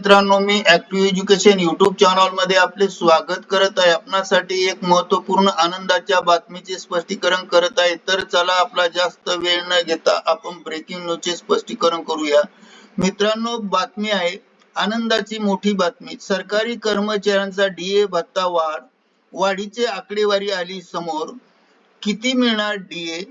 मित्रांनो मी active education YouTube चॅनलमध्ये आपले स्वागत करत आहे. आपणासाठी एक महत्त्वपूर्ण आनंदाच्या बातमीचे स्पष्टीकरण करत आहे. तर चला आपला जास्त वेळ न घेता आपण ब्रेकिंग न्यूज चे स्पष्टीकरण करूया. मित्रांनो बातमी आहे. आनंदाची मोठी बातमी. सरकारी कर्मचाऱ्यांचा डीए भत्ता वाढ. वाढीचे आकडेवारी आली समोर. किती मिळणार डीए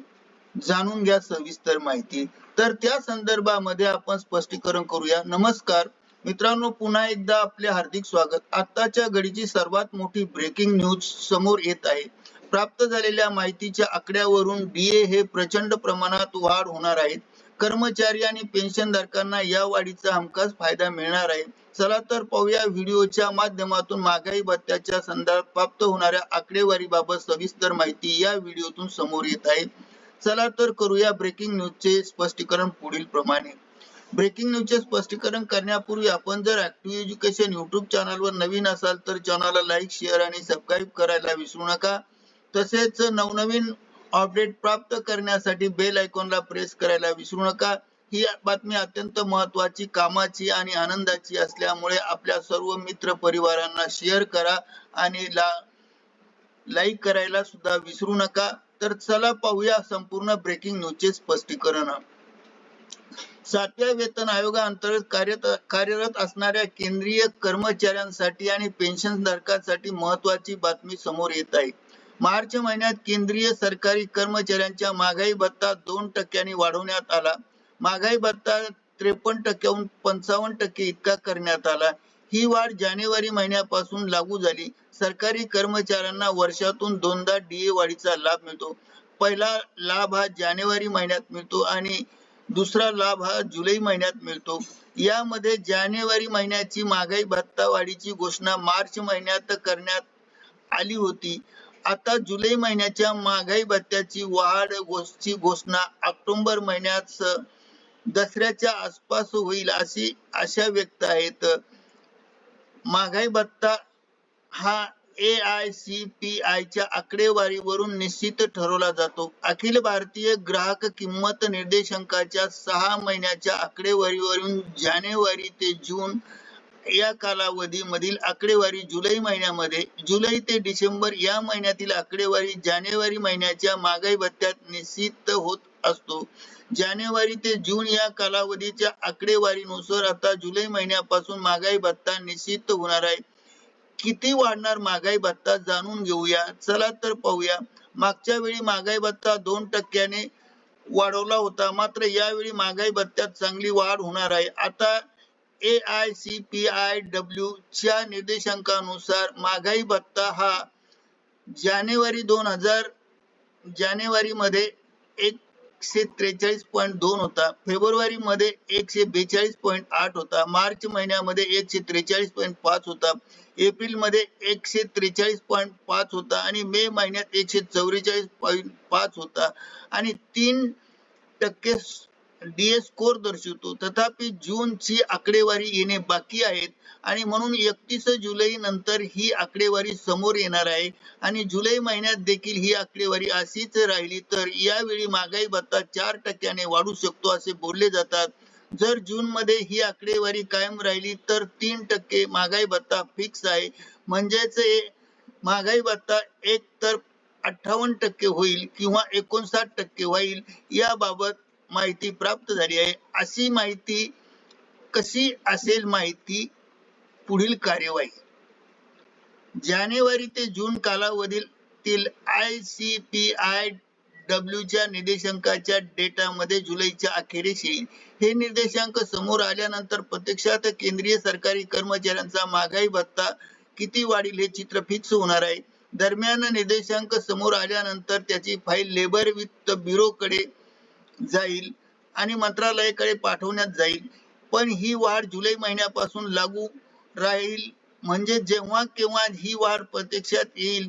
जाणून घ्या सविस्तर माहिती. तर त्या संदर्भामध्ये आपण स्पष्टीकरण करूया. नमस्कार. मित्रांनो पुन्हा एकदा आपले हार्दिक स्वागत. आताच्या घडीची सर्वात मोठी ब्रेकिंग न्यूज समोर येत आहे. प्राप्त झालेल्या माहितीच्या आकड्यावरून डीए हे प्रचंड प्रमाणात वाढ होणार आहेत कर्मचारी आणि पेन्शनधारकांना या वाढीचा हमखास फायदा मिळणार आहे. चला तर पाहूया व्हिडिओच्या माध्यमातून महागाई भत्त्याच्या संदर्भात प्राप्त होणाऱ्या आकडेवारीबाबत सविस्तर माहिती या व्हिडिओतून समोर येत आहे. चला तर करूया ब्रेकिंग न्यूजचे स्पष्टीकरण पुढील प्रमाणे ब्रेकिंग न्यूजचे स्पष्टीकरण करण्यापूर्वी आपण जर ऍक्टिव्ह एज्युकेशन युट्यूब चॅनलवर नवीन असाल तर चॅनलला लाईक शेअर आणि सबस्क्राईब करायला विसरू नका. तसेच नवनवीन अपडेट प्राप्त करण्यासाठी बेल आयकॉनला प्रेस करायला विसरू नका. ही बातमी अत्यंत महत्वाची कामाची आणि आनंदाची असल्यामुळे आपल्या सर्व मित्र परिवारांना शेअर करा आणि ला लाईक करायला सुद्धा विसरू नका. तर चला पाहूया संपूर्ण ब्रेकिंग न्यूजचे स्पष्टीकरण. सातव्या वेतन आयोगाअंतर्गत कार्यरत कार्यरत असणाऱ्या केंद्रीय कर्मचाऱ्यांसाठी आणि पेन्शन धारकांसाठी महत्वाची बातमी समोर येत आहे. मार्च महिन्यात केंद्रीय सरकारी कर्मचाऱ्यांच्या महागाई भत्ता दोन टक्क्यांनी वाढवण्यात आला. महागाई भत्ता त्रेपन्न टक्क्याहून पंचावन्न टक्के इतका करण्यात आला. ही वाढ जानेवारी महिन्यापासून लागू झाली. सरकारी कर्मचाऱ्यांना वर्षातून दोनदा डीए वाढीचा लाभ मिळतो. पहिला लाभ हा जानेवारी महिन्यात मिळतो आणि दुसरा लाभ हा जुलै महिन्यात मिळतो. यामध्ये जानेवारी महिन्याची महागाई भत्ता वाढीची घोषणा मार्च महिन्यात करण्यात आली होती. आता जुलै महिन्याच्या महागाई भत्त्याची वाढ ची घोषणा ऑक्टोबर महिन्यात दसऱ्याच्या आसपास होईल अशी आशा व्यक्त आहेत. महागाई भत्ता हा A I C P I च्या आकडेवारीवरून निश्चित ठरवला जातो. अखिल भारतीय ग्राहक किंमत निर्देशांकाच्या सहा महिन्याच्या आकडेवारीवरून जानेवारी ते जून या कालावधीमधील आकडेवारी जुलै महिन्यामध्ये जुलै ते डिसेंबर या महिन्यातील आकडेवारी जानेवारी महिन्याच्या महागाई भत्त्यात निश्चित होत असतो. जानेवारी ते जून या कालावधीच्या आकडेवारीनुसार आता जुलै महिन्यापासून महागाई भत्ता निश्चित होणार आहे. किती वाढणार महागाई भत्ता जाणून घेऊया. चला तर पाहूया. मागच्या वेळी महागाई भत्ता दोन टक्क्याने वाढवला होता. मात्र यावेळी महागाई भत्त्यात चांगली वाढ होणार आहे. आता A I C P I W च्या निर्देशांकानुसार महागाई भत्ता हा जानेवारी दोन हजार जानेवारी मध्ये एक एकशे त्रेचाळीस पॉईंट दोन होता. फेब्रुवारी मध्ये एकशे बेचाळीस पॉईंट आठ होता. मार्च महिन्यामध्ये एकशे त्रेचाळीस पॉईंट पाच होता. एप्रिलमध्ये एकशे त्रेचाळीस पॉईंट पाच होता आणि मे महिन्यात एकशे चौवेचाळीस पॉईंट पाच होता. आणि तीन टक्के डीए स्कोर दर्शवतो. तथापि जूनची आकडेवारी येणे बाकी आहेत आणि म्हणून एकतीस जुलै नंतर ही आकडेवारी समोर येणार आहे. आणि जुलै महिन्यात देखील ही आकडेवारी अशीच राहिली तर यावेळी महागाई भत्ता चार टक्क्याने वाढू शकतो असे बोलले जातात. जर जून मध्ये ही आकडेवारी कायम राहिली तर तीन टक्के महागाई भत्ता फिक्स आहे. म्हणजेच महागाई भत्ता एक तर अठ्ठावन्न टक्के होईल किंवा एकोणसाठ टक्के होईल. याबाबत माहिती प्राप्त झाली आहे. अशी माहिती कशी असेल माहिती पुढील कार्यवाही. जानेवारी ते जून कालावधीतील आय सी पी आय डब्ल्यूच्या निर्देशांकाच्या डेटामध्ये जुलैच्या अखेरीस येईल. हे निर्देशांक समोर आल्यानंतर प्रत्यक्षात केंद्रीय सरकारी कर्मचाऱ्यांचा महागाई भत्ता किती वाढील हे चित्र फिक्स होणार आहे. दरम्यान निर्देशांक समोर आल्यानंतर त्याची फाईल लेबर वित्त ब्युरोकडे कडे जाईल आणि मंत्रालयाकडे पाठवण्यात जाईल. पण ही वाढ जुलै महिन्यापासून लागू राहील. म्हणजे जेव्हा केव्हा ही वाढ प्रत्यक्षात येईल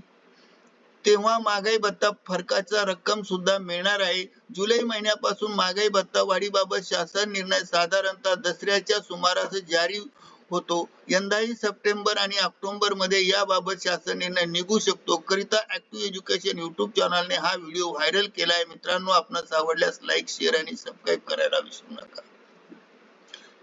तेव्हा महागाई भत्ता फरकाचा रक्कम सुद्धा मिळणार आहे. जुलै महिन्यापासून महागाई भत्ता वाढीबाबत शासन निर्णय साधारणतः दसऱ्याच्या सुमारास जारी होतो. यंदाही सप्टेंबर आणि ऑक्टोबरमध्ये याबाबत शासन निर्णय निघू शकतो. करिता ऍक्टिव्ह एज्युकेशन युट्यूब चॅनलने हा व्हिडिओ व्हायरल केला आहे मित्रांनो आपणास आवडल्यास लाईक शेअर आणि सबस्क्राईब करायला विसरू नका.